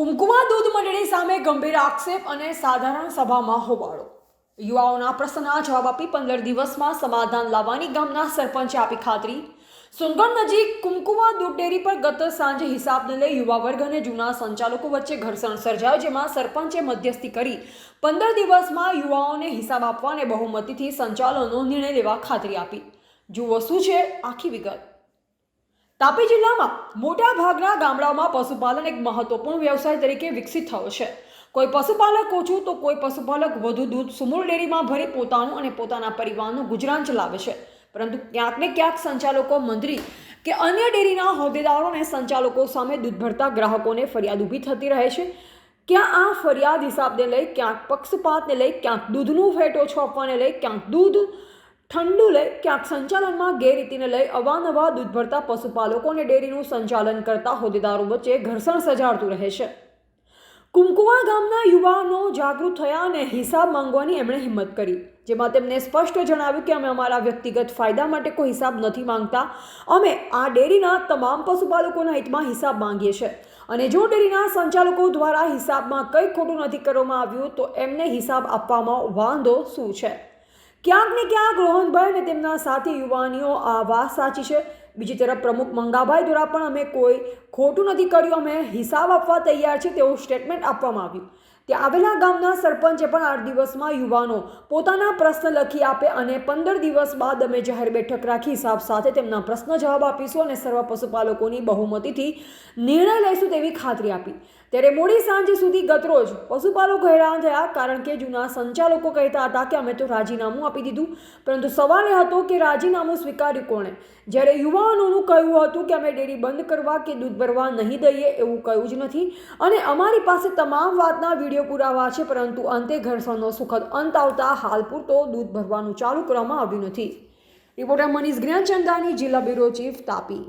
કુમકુમા દૂધ મંડળી સામે ગંભીર આક્ષેપ અને સાધારણ સભામાં હોબાળો. યુવાઓના પ્રશ્નના જવાબ આપી પંદર દિવસમાં સમાધાન લાવવાની ગામના સરપંચે આપી ખાતરી. સોનગઢ નજીક કુમકુમા દૂધ ડેરી પર ગત સાંજે હિસાબને લઈ યુવા વર્ગ અને જૂના સંચાલકો વચ્ચે ઘર્ષણ સર્જાયું, જેમાં સરપંચે મધ્યસ્થી કરી પંદર દિવસમાં યુવાઓને હિસાબ આપવા અને બહુમતીથી સંચાલનનો નિર્ણય લેવા ખાતરી આપી. જુઓ શું છે આખી વિગત. તાપી જિલ્લામાં મોટા ભાગના ગામડાઓમાં પશુપાલન એક મહત્વપૂર્ણ વ્યવસાય તરીકે વિકસિત થયો છે. કોઈ પશુપાલક ઓછું તો કોઈ પશુપાલક વધુ દૂધ સુમૂળ ડેરીમાં ભરી પોતાનું અને પોતાના પરિવારનું ગુજરાન ચલાવે છે. પરંતુ ક્યાંક ને ક્યાંક સંચાલકો મંત્રી કે અન્ય ડેરીના હોદ્દેદારો અને સંચાલકો સામે દૂધ ભરતા ગ્રાહકોને ફરિયાદ ઊભી થતી રહે છે. ક્યાં આ ફરિયાદ હિસાબને લઈ, ક્યાંક પક્ષપાતને લઈ, ક્યાંક દૂધનું ફેટ ઓછો આપવાને લઈ, ક્યાંક દૂધ ઠંડુ લઈ ક્યાંક સંચાલનમાં ગેરરીતિને લઈ અવાનવા દૂધ ભરતા પશુપાલકો અને ડેરીનું સંચાલન કરતા હોદ્દેદારો વચ્ચે ઘર્ષણ સજાડતું રહે છે. કુમકુવા ગામના યુવાનો જાગૃત થયા અને હિસાબ માંગવાની એમણે હિંમત કરી, જેમાં તેમને સ્પષ્ટ જણાવ્યું કે અમે અમારા વ્યક્તિગત ફાયદા માટે કોઈ હિસાબ નથી માંગતા. અમે આ ડેરીના તમામ પશુપાલકોના હિતમાં હિસાબ માંગીએ છીએ. અને જો ડેરીના સંચાલકો દ્વારા હિસાબમાં કંઈ ખોટું નથી કરવામાં આવ્યું, તો એમને હિસાબ આપવામાં વાંધો શું છે? ક્યાંક ને ક્યાંક રોહનભાઈ અને તેમના સાથી યુવાનીઓ આ વાત સાચી છે. બીજી તરફ પ્રમુખ મંગાભાઈ દ્વારા પણ અમે કોઈ ખોટું નથી કર્યું. અમે હિસાબ આપવા તૈયાર છે તેવું સ્ટેટમેન્ટ આપવામાં આવ્યું. ત્યાં આવેલા ગામના સરપંચે પણ આઠ દિવસમાં યુવાનો પોતાના પ્રશ્ન લખી આપે અને પંદર દિવસ બાદ અમે જાહેર બેઠક રાખી હિસાબ સાથે તેમના પ્રશ્ન જવાબ આપીશું અને સર્વ પશુપાલકોની બહુમતીથી નિર્ણય લઈશું તેવી ખાતરી આપી. ત્યારે મોડી સાંજે સુધી ગતરોજ પશુપાલકો હેરાન થયા કારણ કે જૂના સંચાલકો કહેતા હતા કે અમે તો રાજીનામું આપી દીધું. પરંતુ સવાલ એ હતો કે રાજીનામું સ્વીકાર્યું કોણે? જ્યારે યુવાનોનું કહ્યું હતું કે અમે ડેરી બંધ કરવા કે દૂધ ભરવા નહીં દઈએ એવું કહ્યું જ નથી. અને અમારી પાસે તમામ વાતના વીડિયો પુરાવા છે, પરંતુ અંતે ઘર્ષણનો સુખદ અંત આવતા હાલ પૂરતો દૂધ ભરવાનું ચાલુ કરવામાં આવ્યું નથી. રિપોર્ટર મનીષ જ્ઞાનચંદાની જિલ્લા બ્યુરો ચીફ તાપી.